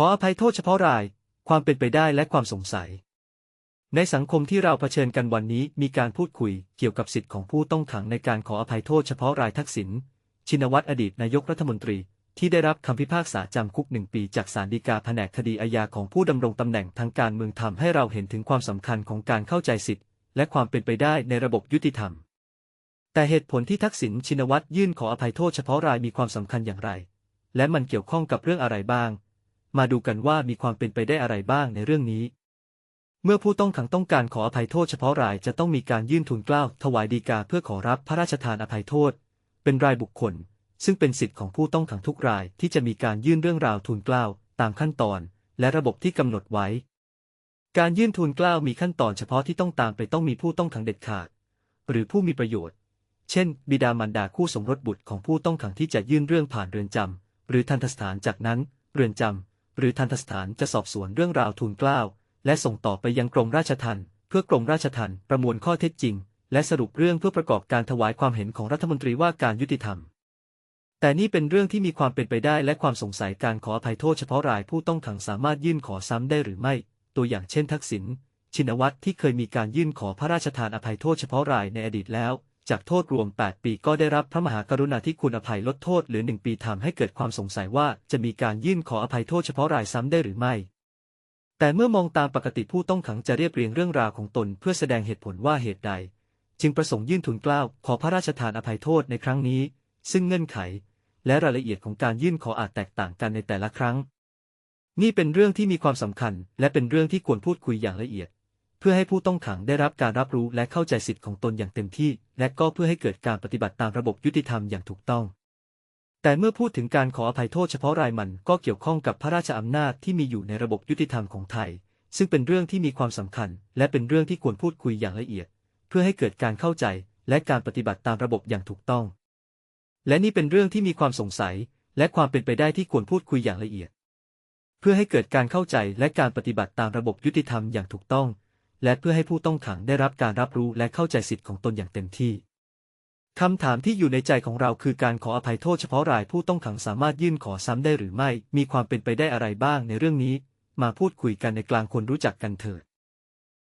ขออภัยโทษเฉพาะราย ความเป็นไปได้และความสงสัย ในสังคมที่เราเผชิญกันวันนี้มีการพูดคุยเกี่ยวกับสิทธิของผู้ต้องขังในการขออภัยโทษเฉพาะรายทักษิณ ชินวัตรอดีตนายกรัฐมนตรีที่ได้รับคำพิพากษาจำคุกหนึ่งปีจากศาลฎีกาแผนกคดีอาญาของผู้ดำรงตำแหน่งทางการเมืองทำให้เราเห็นถึงความสำคัญของการเข้าใจสิทธิและความเป็นไปได้ในระบบยุติธรรม แต่เหตุผลที่ทักษิณชินวัตรยื่นขออภัยโทษเฉพาะรายมีความสำคัญอย่างไร และมันเกี่ยวข้องกับเรื่องอะไรบ้าง มาดูกันว่ามีความเป็นไปได้อะไรบ้างในเรื่องนี้ เมื่อผู้ต้องขังต้องการขออภัยโทษเฉพาะรายจะต้องมีการยื่นทูลเกล้าถวายฎีกาเพื่อขอรับพระราชทานอภัยโทษ เป็นรายบุคคล ซึ่งเป็นสิทธิของผู้ต้องขังทุกรายที่จะมีการยื่นเรื่องราวทูลเกล้าตามขั้นตอน และระบบที่กำหนดไว้ การยื่นทูลเกล้ามีขั้นตอนเฉพาะที่ต้องตามไปต้องมีผู้ต้องขังเด็ดขาด หรือผู้มีประโยชน์ เช่น บิดามารดาคู่สมรสบุตรของผู้ต้องขังที่จะยื่นเรื่องผ่านเรือนจำหรือทันตสถานจากนั้น เรือนจำ หรือทันตสถานจะสอบสวนเรื่องราวทูลเกล้าและส่งต่อไปยังกรมราชทัณฑ์เพื่อกรมราชทัณฑ์ประมวลข้อเท็จจริง และสรุปเรื่องเพื่อประกอบการถวายความเห็นของรัฐมนตรีว่าการยุติธรรม แต่นี่เป็นเรื่องที่มีความเป็นไปได้และความสงสัยการขออภัยโทษเฉพาะรายผู้ต้องขังสามารถยื่นขอซ้ำได้หรือไม่ ตัวอย่างเช่นทักษิณชินวัตรที่เคยมีการยื่นขอพระราชทานอภัยโทษเฉพาะรายในอดีตแล้ว จากโทษรวม 8 ปีก็ได้รับพระมหากรุณาธิคุณอภัยลดโทษเหลือ 1 ปีทำให้เกิดความสงสัยว่าจะมีการยื่นขออภัยโทษเฉพาะรายซ้ำได้หรือไม่ แต่เมื่อมองตามปกติผู้ต้องขังจะเรียบเรียงเรื่องราวของตนเพื่อแสดงเหตุผลว่าเหตุใด จึงประสงค์ยื่นทุนกล้าวขอพระราชทานอภัยโทษในครั้งนี้ ซึ่งเงื่อนไข และรายละเอียดของการยื่นขออาจแตกต่างกันในแต่ละครั้ง นี่เป็นเรื่องที่มีความสำคัญ และเป็นเรื่องที่ควรพูดคุยอย่างละเอียด เพื่อให้ผู้ต้องขังได้รับการรับรู้และเข้าใจสิทธิของตนอย่างเต็มที่ และก็เพื่อให้เกิดการปฏิบัติตามระบบยุติธรรมอย่างถูกต้อง แต่เมื่อพูดถึงการขออภัยโทษเฉพาะรายมันก็เกี่ยวข้องกับพระราชอำนาจที่มีอยู่ในระบบยุติธรรมของไทย ซึ่งเป็นเรื่องที่มีความสำคัญ และเป็นเรื่องที่ควรพูดคุยอย่างละเอียด เพื่อให้เกิดการเข้าใจ และการปฏิบัติตามระบบอย่างถูกต้อง และนี่เป็นเรื่องที่มีความสงสัย และความเป็นไปได้ที่ควรพูดคุยอย่างละเอียด เพื่อให้เกิดการเข้าใจและการปฏิบัติตามระบบยุติธรรมอย่างถูกต้อง และเพื่อให้ผู้ต้องขังได้รับการรับรู้และเข้าใจสิทธิของตนอย่างเต็มที่คำถามที่อยู่ในใจของเราคือการขออภัยโทษเฉพาะรายผู้ต้องขังสามารถยื่นขอซ้ำได้หรือไม่ มีความเป็นไปได้อะไรบ้างในเรื่องนี้ มาพูดคุยกันในกลางคนรู้จักกันเถิด